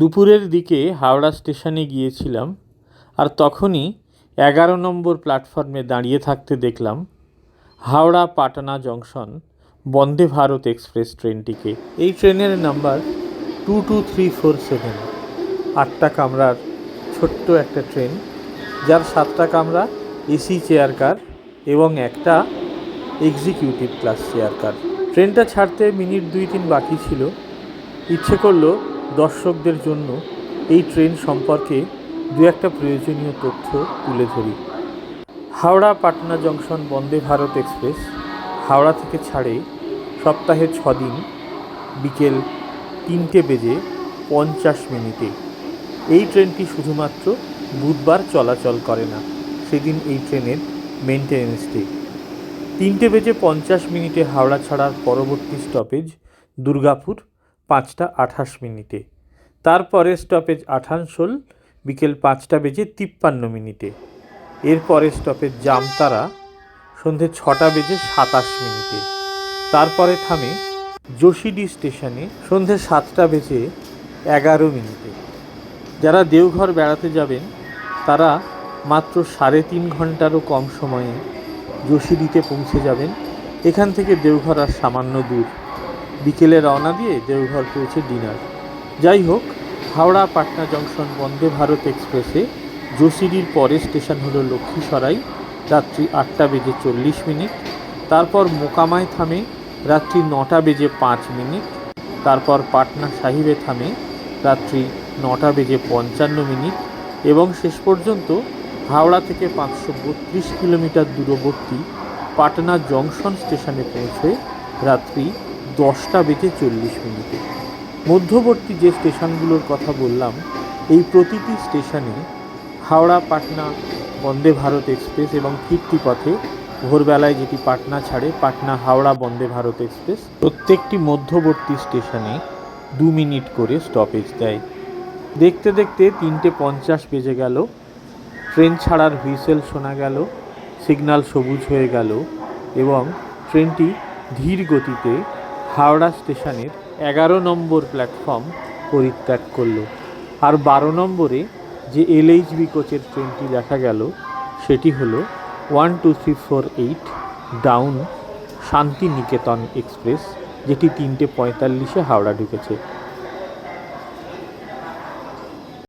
দুপুরের দিকে হাওড়া স্টেশনে গিয়েছিলাম আর তখনই এগারো নম্বর প্ল্যাটফর্মে দাঁড়িয়ে থাকতে দেখলাম হাওড়া পাটনা জংশন বন্দে ভারত এক্সপ্রেস ট্রেনটিকে। এই ট্রেনের number two two three four seven আটটা কামরার ছোট্ট একটা ট্রেন, যার সাতটা কামরা এসি চেয়ার কার এবং একটা এক্সিকিউটিভ ক্লাস চেয়ার কার। ট্রেনটা ছাড়তে মিনিট দুই তিন বাকি ছিল। ইচ্ছে করল দর্শকদের জন্য এই ট্রেন সম্পর্কে দু একটা প্রয়োজনীয় তথ্য তুলে ধরি। হাওড়া পাটনা জংশন বন্দে ভারত এক্সপ্রেস হাওড়া থেকে ছাড়ে সপ্তাহে ছদিন বিকেল তিনটে বেজে পঞ্চাশ মিনিটে। এই ট্রেনটি শুধুমাত্র বুধবার চলাচল করে না, সেদিন এই ট্রেনের মেনটেনেন্স ডে। তিনটে বেজে পঞ্চাশ মিনিটে হাওড়া ছাড়ার পরবর্তী স্টপেজ দুর্গাপুর পাঁচটা আঠাশ মিনিটে। তারপরে স্টপেজ আঠানসোল বিকেল পাঁচটা বেজে তিপ্পান্ন মিনিটে। এরপরে স্টপেজ জামতারা সন্ধে ছটা বেজে সাতাশ মিনিটে। তারপরে থামে যোশীডি স্টেশনে, সন্ধে সাতটা বেজে এগারো মিনিটে। যারা দেওঘর বেড়াতে যাবেন, তারা মাত্র সাড়ে তিন ঘন্টারও কম সময়ে যোশীডিতে পৌঁছে যাবেন। এখান থেকে দেওঘর আর সামান্য দূর। বিকেলে রওনা দিয়ে দেওঘর পৌঁছে ডিনার। যাই হোক, হাওড়া পাটনা জংশন বন্দে ভারত এক্সপ্রেসে যোশীডির পরের স্টেশন হলো লক্ষ্মীসরাই, রাত্রি আটটা বেজে চল্লিশ মিনিট। তারপর মোকামায় থামে রাত্রি নটা বেজে পাঁচ মিনিট। তারপর পাটনা সাহিবে থামে রাত্রি নটা বেজে পঞ্চান্ন মিনিট। এবং শেষ পর্যন্ত হাওড়া থেকে পাঁচশো বত্রিশ কিলোমিটার দূরবর্তী পাটনা জংশন স্টেশনে পৌঁছে রাত্রি দশটা বেজে চল্লিশ মিনিটে। মধ্যবর্তী যে স্টেশনগুলোর কথা বললাম, এই প্রতিটি স্টেশনে হাওড়া, পাটনা, বন্দে ভারত এক্সপ্রেস এবং ফিরতি পথে ভোরবেলায় যেটি পাটনা ছাড়ে, পাটনা, হাওড়া, বন্দে ভারত এক্সপ্রেস প্রত্যেকটি মধ্যবর্তী স্টেশনে দু মিনিট করে স্টপেজ দেয়। দেখতে দেখতে তিনটে পঞ্চাশ বেজে গেল, ট্রেন ছাড়ার হুইসেল শোনা গেল সিগন্যাল সবুজ হয়ে গেল এবং ট্রেনটি ধীর গতিতে হাওড়া স্টেশনের এগারো নম্বর প্ল্যাটফর্ম পরিত্যাগ করল। আর বারো নম্বরে যে এলএইচবি কোচের ট্রেনটি দেখা গেল, সেটি হল one two three four eight down Shantiniketan express, যেটি তিনটে পঁয়তাল্লিশে হাওড়া ঢুকেছে।